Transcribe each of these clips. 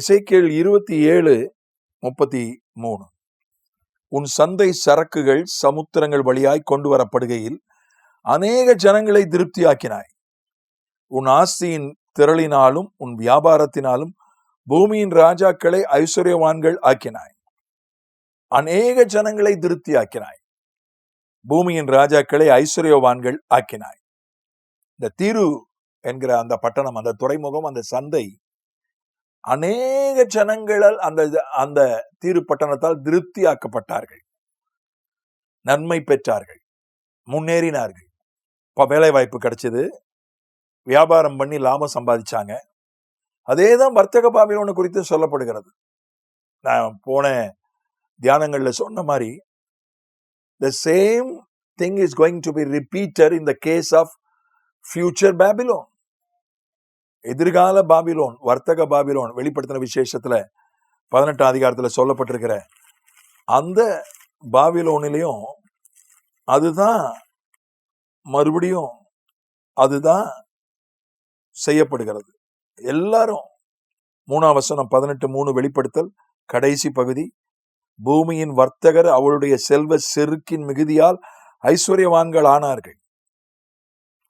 எசைக்கேள் இருபத்தி ஏழு முப்பத்தி மூணு. உன் சந்தை சரக்குகள் சமுத்திரங்கள் வழியாய் கொண்டு வரப்படுகையில் அநேக ஜனங்களை திருப்தியாக்கினாய். உன் ஆஸ்தியின் திரளினாலும் உன் வியாபாரத்தினாலும் பூமியின் ராஜாக்களை ஐஸ்வர்யவான்கள் ஆக்கினாய். அநேக ஜனங்களை திருப்தியாக்கினாய். பூமியின் ராஜாக்களை ஐஸ்வர்யவான்கள் ஆக்கினாய். இந்த தீரு என்கிற அந்த பட்டணம் அந்த துறைமுகம் அந்த சந்தை அநேக ஜனங்களால் அந்த அந்த தீரு பட்டணத்தால் திருப்தியாக்கப்பட்டார்கள். நன்மை பெற்றார்கள். முன்னேறினார்கள். இப்போ வேலை வாய்ப்பு கிடைச்சது. வியாபாரம் பண்ணி லாபம் சம்பாதிச்சாங்க. அதே தான் வர்த்தக பாபிலோனை குறித்து சொல்லப்படுகிறது. நான் போன தியானங்கள்ல சொன்ன மாதிரி the same thing is going to be repeater in the case of future Babylon எதிர்கால பாபிலோன் வர்த்தக பாபிலோன் வெளிப்படுத்தின விசேஷத்துல பதினெட்டாம் அதிகாரத்துல சொல்லப்பட்டிருக்கிற அந்த பாபிலோனிலையும் அதுதான் மறுபடியும் அதுதான் செய்யப்படுகிறது. எல்லாரும் மூணாம் வசனம் பதினெட்டு மூணு வெளிப்படுத்தல் கடைசி பகுதி. பூமியின் வர்த்தகர் அவளுடைய செல்வ செருக்கின் மிகுதியால் ஐஸ்வர்யவான்கள் ஆனார்கள்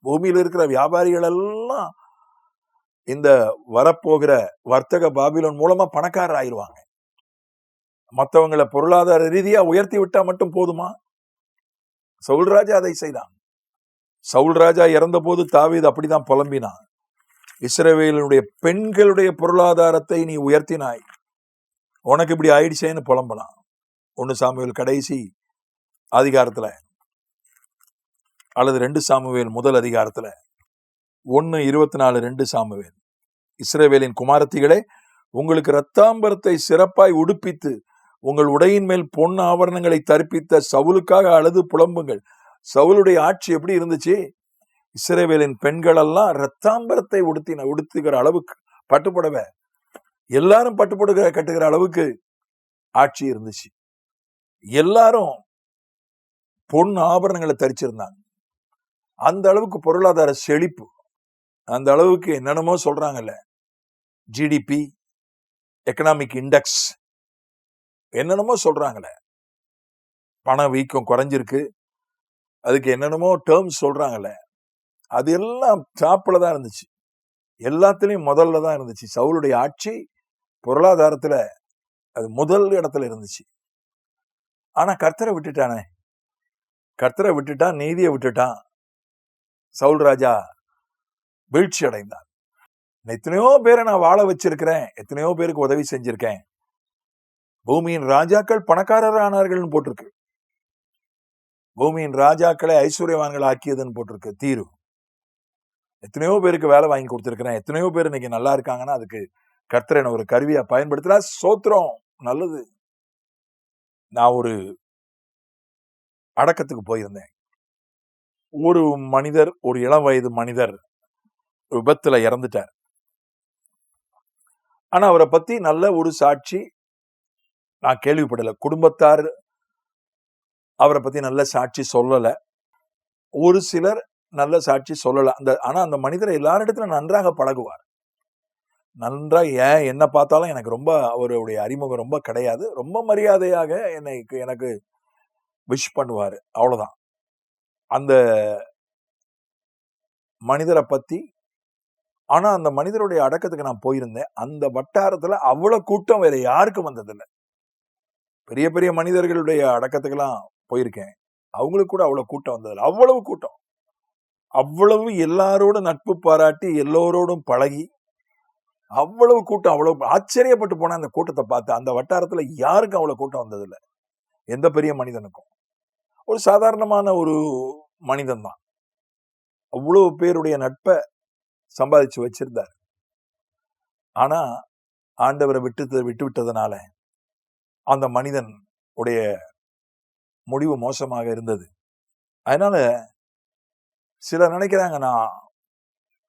பூமியில் இருக்கிற வியாபாரிகள் எல்லாம் இந்த வரப்போகிற வர்த்தக பாபிலோன் மூலமா பணக்காரர் ஆயிடுவாங்க மற்றவங்களை பொருளாதார ரீதியா உயர்த்தி விட்டா மட்டும் போதுமா? சவுல் ராஜா அதை செய்தான். சவுல் ராஜா இறந்த போது தாவீது அப்படிதான் புலம்பினான். இஸ்ரவேலுடைய பெண்களுடைய பொருளாதாரத்தை நீ உயர்த்தினாய். உனக்கு இப்படி ஆயிடுச்சேன்னு புலம்பலாம் ஒன்னு சாமுவேல் கடைசி அதிகாரத்துல அல்லது ரெண்டு சாமுவேல் முதல் அதிகாரத்துல. ஒன்னு இருபத்தி நாலு ரெண்டு சாமுவேல். இஸ்ரேவேலின் குமாரத்திகளே உங்களுக்கு இரத்தாம்பரத்தை சிறப்பாய் உடுப்பித்து உங்கள் உடையின் மேல் பொன் ஆவரணங்களை தரிப்பித்த சவுலுக்காக அழுது புலம்புங்கள். சவுலுடைய ஆட்சி எப்படி இருந்துச்சு? இஸ்ரேவேலின் பெண்கள் எல்லாம் உடுத்தின உடுத்துகிற அளவுக்கு பட்டுப்புடவை. எல்லாரும் பட்டுப்படுகிற கட்டுகிற அளவுக்கு ஆட்சி இருந்துச்சு. எல்லாரும் பொன் ஆபரணங்களை தரிச்சிருந்தாங்க. அந்த அளவுக்கு பொருளாதார செழிப்பு. அந்த அளவுக்கு என்னென்னமோ சொல்றாங்கல்ல. ஜிடிபி எக்கனாமிக் இண்டெக்ஸ் என்னென்னமோ சொல்கிறாங்களே பண வீக்கம் குறைஞ்சிருக்கு. அதுக்கு என்னென்னமோ டேர்ம்ஸ் சொல்கிறாங்களே அது எல்லாம் டாப்பில் தான் இருந்துச்சு. எல்லாத்துலேயும் முதல்ல தான் இருந்துச்சு. சவுளுடைய ஆட்சி பொருளாதாரத்தில் அது முதல் இடத்துல இருந்துச்சு. ஆனா கர்த்தரை விட்டுட்டானே. கர்த்தரை விட்டுட்டான் நீதியை விட்டுட்டான். சவுல் ராஜா வீழ்ச்சி அடைந்தான் எத்தனையோ பேரை நான் வாழ வச்சிருக்கிறேன். எத்தனையோ பேருக்கு உதவி செஞ்சிருக்கேன். பூமியின் ராஜாக்கள் பணக்காரர் ஆனார்கள்னு போட்டிருக்கு. பூமியின் ராஜாக்களை ஐஸ்வர்யவான்கள் ஆக்கியதுன்னு போட்டிருக்கு. தீரு. எத்தனையோ பேருக்கு வேலை வாங்கி கொடுத்துருக்கிறேன். எத்தனையோ பேர் இன்னைக்கு நல்லா இருக்காங்கன்னா அதுக்கு கர்த்தரனை ஒரு கருவியா பயன்படுத்தினா சோத்திரம் நல்லது. நான் ஒரு அடக்கத்துக்கு போயிருந்தேன். ஒரு மனிதர் ஒரு இளம் வயது மனிதர் விபத்துல இறந்துட்டார். ஆனால் அவரை பற்றி நல்ல ஒரு சாட்சி நான் கேள்விப்படலை. குடும்பத்தார் அவரை பற்றி நல்ல சாட்சி சொல்லலை. ஒரு சிலர் நல்ல சாட்சி சொல்லலை. அந்த ஆனால் அந்த மனிதர் எல்லாரிடத்துல நன்றாக பழகுவார். நன்றாக ஏன் என்ன பார்த்தாலும் எனக்கு ரொம்ப அவருடைய அறிமுகம் ரொம்ப கிடையாது. ரொம்ப மரியாதையாக என்னை எனக்கு விஷ் பண்ணுவார். அவ்வளோதான் அந்த மனிதரை பற்றி ஆனா அந்த மனிதருடைய அடக்கத்துக்கு நான் போயிருந்தேன். அந்த வட்டாரத்துல அவ்வளவு கூட்டம் வேற யாருக்கும் வந்ததில்லை. பெரிய பெரிய மனிதர்களுடைய அடக்கத்துக்கெல்லாம் போயிருக்கேன். அவங்களுக்கு கூட அவ்வளவு கூட்டம் வந்ததில்லை. அவ்வளவு கூட்டம். அவ்வளவு எல்லாரோடும் நட்பு பாராட்டி எல்லோரோடும் பழகி அவ்வளவு கூட்டம் அவ்வளவு ஆச்சரியப்பட்டு போன அந்த கூட்டத்தை பார்த்து அந்த வட்டாரத்துல யாருக்கும் அவ்வளவு கூட்டம் வந்ததில்லை. எந்த பெரிய மனிதனுக்கும். ஒரு சாதாரணமான ஒரு மனிதன் தான் அவ்வளவு பேருடைய நட்பை சம்பாதிச்சு வச்சிருந்தார். ஆனா ஆண்டவரை விட்டு விட்டு விட்டதுனால அந்த மனிதன் உடைய முடிவு மோசமாக இருந்தது. அதனால சிலர் நினைக்கிறாங்க நான்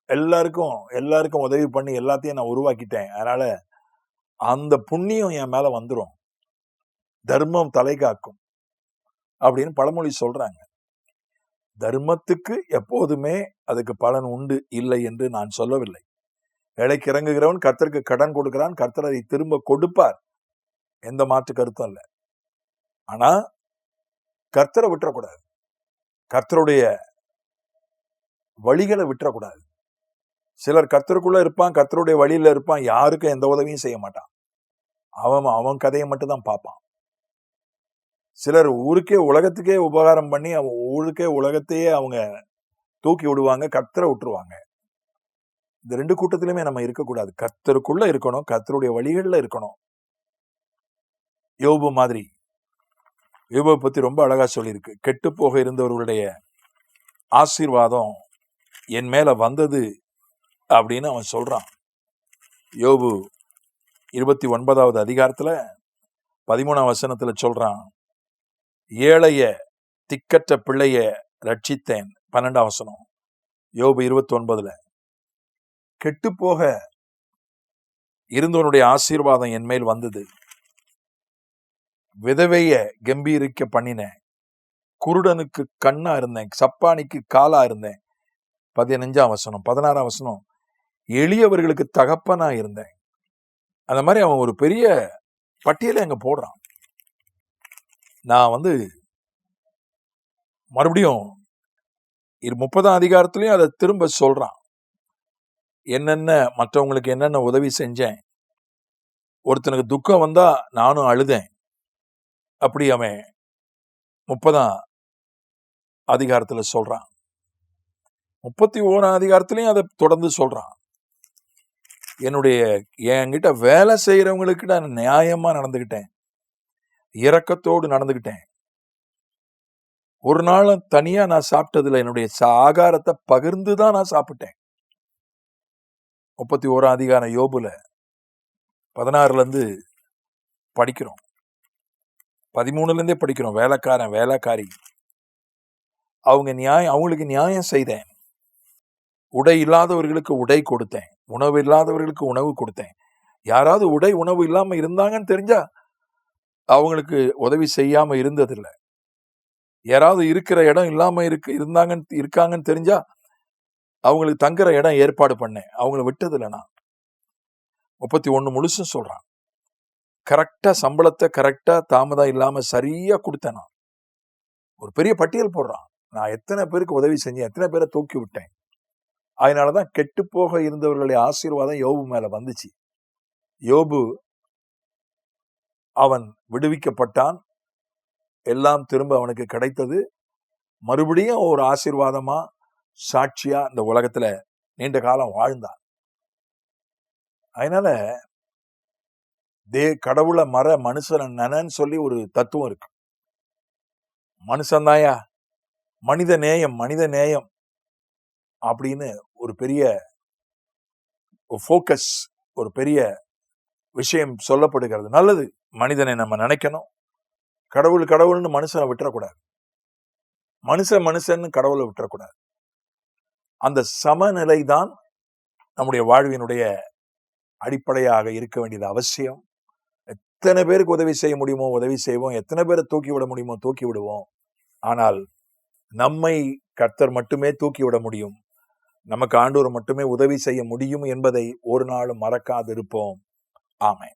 எல்லாருக்கும் எல்லாருக்கும் உதவி பண்ணி எல்லாத்தையும் நான் உருவாக்கிட்டேன். அதனால அந்த புண்ணியம் என் மேல வந்துடும் தர்மம் தலை காக்கும் அப்படின்னு பழமொழி சொல்றாங்க. தர்மத்துக்கு எப்போதுமே அதுக்கு பலன் உண்டு இல்லை என்று நான் சொல்லவில்லை. வேலைக்கு இறங்குகிறவன் கர்த்தருக்கு கடன் கொடுக்கிறான் கர்த்தர் அதை திரும்ப கொடுப்பார். எந்த மாற்று கருத்தும் இல்லை ஆனா கர்த்தரை விட்டுறக்கூடாது. கர்த்தருடைய வழிகளை விட்டுறக்கூடாது. சிலர் கர்த்தருக்குள்ள இருப்பான் கர்த்தருடைய வழியில இருப்பான் யாருக்கும் எந்த உதவியும் செய்ய மாட்டான். அவன் அவன் கதையை மட்டும் தான் பார்ப்பான். சிலர் ஊருக்கே உலகத்துக்கே உபகாரம் பண்ணி அவன் ஊருக்கே உலகத்தையே அவங்க தூக்கி விடுவாங்க கத்தரை விட்டுருவாங்க. இந்த ரெண்டு கூட்டத்திலுமே நம்ம இருக்கக்கூடாது. கத்தருக்குள்ள இருக்கணும் கத்தருடைய வழிகள்ல இருக்கணும். யோபு மாதிரி. யோபை பத்தி ரொம்ப அழகா சொல்லியிருக்கு. கெட்டு போக இருந்தவர்களுடைய ஆசீர்வாதம் என் மேல வந்தது அப்படின்னு அவன் சொல்றான். யோபு இருபத்தி ஒன்பதாவது அதிகாரத்துல பதிமூணாம் வசனத்துல சொல்றான். ஏழைய திக்கற்ற பிள்ளைய ரட்சித்தேன். பன்னெண்டாம் வசனம். யோபு இருபத்தி ஒன்பதுல கெட்டு போக இருந்தவனுடைய ஆசீர்வாதம் என் மேல் வந்தது. விதவைய கம்பீரிக்க பண்ணினேன் குருடனுக்கு கண்ணா இருந்தேன். சப்பானிக்கு காலா இருந்தேன். பதினஞ்சாம் வசனம். பதினாறாம் வசனம். எளியவர்களுக்கு தகப்பனா இருந்தேன். அந்த மாதிரி அவன் ஒரு பெரிய பட்டியலை அங்க போடுறான். நான் வந்து மறுபடியும் இரு முப்பதாம் அதிகாரத்திலையும் அதை திரும்ப சொல்றான். என்னென்ன மற்றவங்களுக்கு என்னென்ன உதவி செஞ்சேன்? ஒருத்தனுக்கு துக்கம் வந்தா நானும் அழுதேன். அப்படி அவன் முப்பதாம் அதிகாரத்துல சொல்றான். முப்பத்தி ஓராம் அதிகாரத்திலையும் அதை தொடர்ந்து சொல்றான். என்னுடைய என்கிட்ட வேலை செய்யறவங்களுக்கு நான் நியாயமா நடந்துகிட்டேன். இரக்கத்தோடு நடந்துகிட்டேன். ஒரு நாள் தனியா நான் சாப்பிட்டதுல என்னுடைய ஆகாரத்தை பகிர்ந்து தான் நான் சாப்பிட்டேன். முப்பத்தி ஓராம் அதிகாரம் யோபுல பதினாறுல இருந்து படிக்கிறோம். பதிமூணுல இருந்தே படிக்கிறோம். வேலைக்காரன் வேலைக்காரி. அவங்க நியாயம் அவங்களுக்கு நியாயம் செய்தேன். உடை இல்லாதவர்களுக்கு உடை கொடுத்தேன். உணவு இல்லாதவர்களுக்கு உணவு கொடுத்தேன். யாராவது உடை உணவு இல்லாம இருந்தாங்கன்னு தெரிஞ்சா அவங்களுக்கு உதவி செய்யாமல் இருந்ததில்லை. யாராவது இருக்கிற இடம் இல்லாமல் இருக்கு இருந்தாங்கன்னு இருக்காங்கன்னு தெரிஞ்சா அவங்களுக்கு தங்குற இடம் ஏற்பாடு பண்ணேன். அவங்கள விட்டதில்ல நான். முப்பத்தி ஒன்று முழுசும் சொல்கிறான் கரெக்டாக சம்பளத்தை கரெக்டாக தாமதம் இல்லாமல் சரியாக கொடுத்தேன் நான். ஒரு பெரிய பட்டியல் போடுறான். நான் எத்தனை பேருக்கு உதவி செஞ்சேன் எத்தனை பேரை தூக்கி விட்டேன். அதனாலதான் கெட்டு போக இருந்தவர்களுடைய ஆசீர்வாதம் யோபு மேலே வந்துச்சு. யோபு அவன் விடுவிக்கப்பட்டான். எல்லாம் திரும்ப அவனுக்கு கிடைத்தது. மறுபடியும் ஒரு ஆசீர்வாதமா சாட்சியா இந்த உலகத்துல நீண்ட காலம் வாழ்ந்தான். அதனால தே கடவுளை மர மனுஷன் நனன்னு சொல்லி ஒரு தத்துவம் இருக்கு. மனுஷன்தாயா மனித நேயம் மனித நேயம் அப்படின்னு ஒரு பெரிய ஃபோக்கஸ் ஒரு பெரிய விஷயம் சொல்லப்படுகிறது. நல்லது. மனிதனை நம்ம நினைக்கணும். கடவுள் கடவுள்னு மனுஷனை விட்டுறக்கூடாது. மனுஷன் மனுஷன்னு கடவுளை விட்டுறக்கூடாது. அந்த சமநிலை தான் நம்முடைய வாழ்வினுடைய அடிப்படையாக இருக்க வேண்டியது அவசியம். எத்தனை பேருக்கு உதவி செய்ய முடியுமோ உதவி செய்வோம். எத்தனை பேரை தூக்கி விட முடியுமோ தூக்கி விடுவோம். ஆனால் நம்மை கர்த்தர் மட்டுமே தூக்கி விட முடியும். நமக்கு ஆண்டோர் மட்டுமே உதவி செய்ய முடியும் என்பதை ஒரு நாளும் மறக்காதிருப்போம். ஆமை